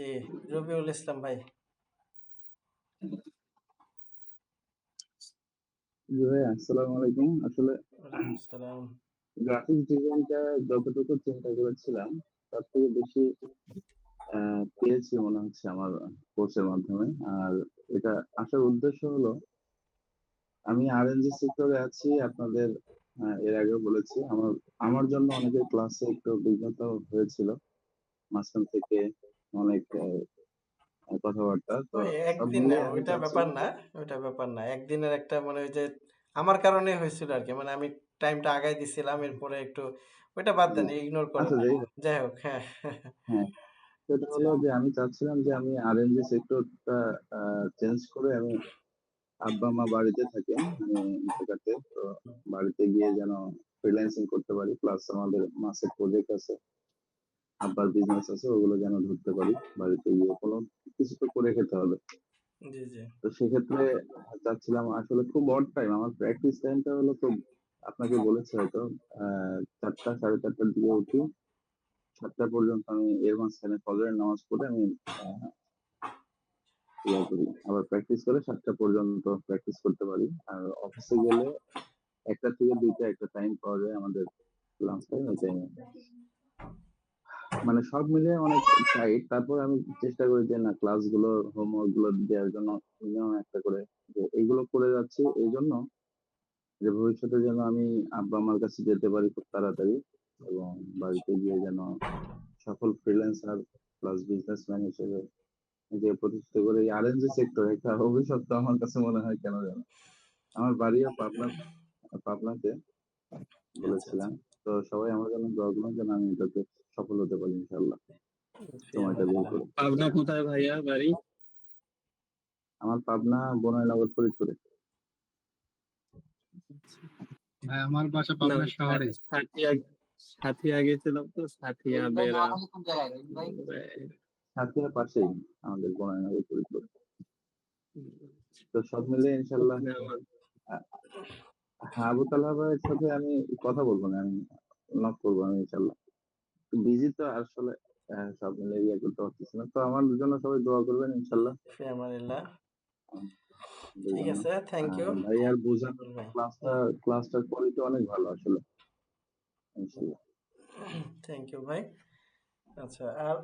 জি, রবিউল ইসলাম ভাই। জি ভাই, আসসালামু আলাইকুম। আসলে ওয়ালাইকুম গ্রাফিক ডিজাইনটা যতটুকু চিন্তা করেছিলাম, তার থেকে বেশি পেয়েছি মনে হচ্ছে আমার কোর্সের মাধ্যমে। আর এটা আসার উদ্দেশ্য হলো আমি আর&জি সেক্টরে আছি। আপনাদের এর আগেও বলেছি। আমার আমার জন্য অনেকের ক্লাসে একটু বিঘ্নতা হয়েছিল। মাঝখান থেকে অনেক কথাবার্তা। তো একদিনে ওইটা ব্যাপার না, ওইটা ব্যাপার না। একদিনের একটা মানে ওই যে আমার কারণেই হয়েছিল আরকি। মানে আমি টাইমটা আগায় দিছিলাম। এরপরে একটু ওইটা বাদ দেন, ইগনোর করেন। আচ্ছা যাই হোক। হ্যাঁ। হ্যাঁ। সেটা আচ্ছা। হলো যে আমি চাচ্ছিলাম যে আমি আর&জি সেক্টরটা চেঞ্জ করে আমি আব্বা-মা বাড়িতে থাকে। আমি ঢাকাতে। তো বাড়িতে গিয়ে যেন ফ্রিল্যান্সিং করতে পারি। প্লাস আমাদের মাসের প্রজেক্ট আছে। আব্বার বিজনেস আছে। ওগুলো যেন ধরতে পারি। বাড়িতে গিয়ে কোন কিছু তো করে খেতে হবে। তো সেক্ষেত্রে চাচ্ছিলাম আসলে খুব অড টাইম। আমার প্র্যাকটিস টাইমটা হলো খুব আপনাকে বলেছে হয়তো আ ৪ঃ০০ ৪:৩০ টার দিকে উঠি। সাতটা পর্যন্ত আমি এর মাঝখানে ফজরের নামাজ পড়ে আমি ইয়ে করি। আবার প্র্যাকটিস করে সাতটা পর্যন্ত প্র্যাকটিস করতে পারি। আর অফিসে গেলে ১ঃ০০ থেকে দুইটা একটা টাইম পাওয়া যায় আমাদের লাঞ্চ টাইম ওই টাইমে। মানে সব মিলিয়ে অনেক টাইট। তারপর আমি চেষ্টা করি যে না ক্লাসগুলো, হোমওয়ার্কগুলো দেওয়ার জন্য মিনিমাম একটা করে যে এইগুলো করে যাচ্ছি এই জন্য যে ভবিষ্যতে যেন আমি আব্বা-আম্মার কাছে যেতে পারি খুব তাড়াতাড়ি এবং বাড়িতে গিয়ে যেন সফল ফ্রিল্যান্সার প্লাস বিজনেসম্যান হিসেবে নিজেকে প্রতিষ্ঠিত করে আর এন জি সেক্টর একটা অভিশপ্ত আমার কাছে মনে হয় কেন জানি। আমার বাড়িও পাবনা পাবনাতে বলেছিলাম। তো সবাই আমার জন্য দোয়া করবেন যেন আমি এটাতে সফল হতে পারি ইনশাআল্লাহ। জি, সময়টা বের করে। পাবনা কোথায় ভাইয়া বাড়ি? আমার পাবনা বনানীনগর ফরিদপুরে। ভাই আমার বাসা পাবনা শহরে। সাথিয়া সাথিয়া গেছিলাম তো সাথিয়া বেড়া। সাথিয়ার পাশেই আমাদের বনানীনগর ফরিদপুর। তো সব মিলে আ হ্যাঁ, আবু ভাইয়ের সাথে আমি কথা বলব না। আমি নক করব আমি ইনশাআল্লাহ। বিজি তো আসলে সব মিলিয়ে ইয়ে করতে পারতেছি না। তো আমার জন্য সবাই দোয়া করবেন। আমাদের ঠিক আছে, থ্যাংক ইউ। ভাই আর ভাই। ক্লাসটা ক্লাসটার কোয়ালিটি অনেক ভালো আসলে। ইনশাআল্লাহ। থ্যাংক ইউ ভাই। আচ্ছা আর।